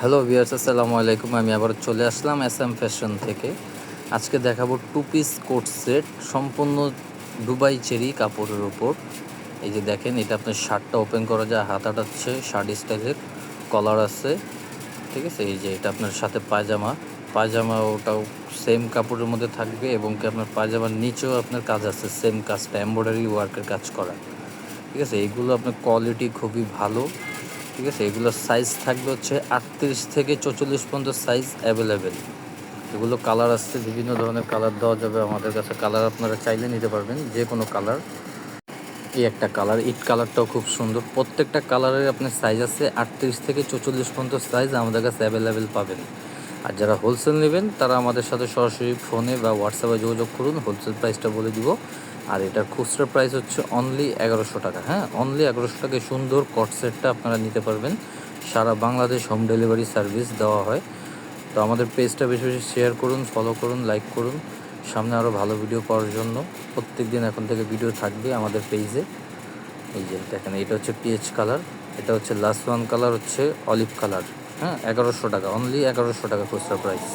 Hello viewers, আসসালামু আলাইকুম। আমি আবার চলে আসলাম এস এম ফ্যাশন থেকে। আজকে দেখাবো টু পিস কোট সেট সম্পূর্ণ দুবাই চেরি কাপড়ের ওপর এই যে দেখেন, এটা আপনার শার্টটা ওপেন করা যায় হাতাটা হচ্ছে শার্ট স্টাইলের কলার আছে। ঠিক আছে? এই যে এটা আপনার সাথে পায়জামা। পায়জামা ওটাও সেম কাপড়ের মধ্যে থাকবে এবং কি আপনার পায়জামার নিচেও আপনার কাজ আছে সেম কাজটা এমব্রয়ডারি ওয়ার্কের কাজ করা। ঠিক আছে? এইগুলো আপনার কোয়ালিটি খুবই ভালো। ঠিক আছে? এগুলোর সাইজ থাকবে হচ্ছে আটত্রিশ থেকে চৌচল্লিশ পর্যন্ত সাইজ অ্যাভেলেবেল এগুলো কালার আসছে, বিভিন্ন ধরনের কালার দেওয়া যাবে আমাদের কাছে। কালার আপনারা চাইলে নিতে পারবেন, যে কোনো কালার এই একটা কালার ইট কালারটাও খুব সুন্দর। প্রত্যেকটা কালারের আপনার সাইজ আছে, আটত্রিশ থেকে চৌচল্লিশ পর্যন্ত সাইজ আমাদের কাছে অ্যাভেলেবেল পাবেন। আর যারা হোলসেল নেবেন, তারা আমাদের সাথে সরাসরি ফোনে বা হোয়াটসঅ্যাপে যোগাযোগ করুন। হোলসেল প্রাইসটা বলে দিব। আর এটার খুচরা প্রাইস হচ্ছে অনলি এগারোশো টাকা হ্যাঁ? অনলি এগারোশো টাকায় সুন্দর কট সেটটা আপনারা নিতে পারবেন। সারা বাংলাদেশ হোম ডেলিভারি সার্ভিস দেওয়া হয়। তো আমাদের পেজটা বেশি বেশি শেয়ার করুন ফলো করুন লাইক করুন। সামনে আরও ভালো ভিডিও পাওয়ার জন্য। প্রত্যেক দিন এখন থেকে ভিডিও থাকবে আমাদের পেজে এই যে দেখেন, এটা হচ্ছে পিএইচ কালার এটা হচ্ছে লাস্ট ওয়ান কালার হচ্ছে অলিভ কালার হ্যাঁ? এগারোশো টাকা অনলি এগারোশো টাকা খুচরা প্রাইস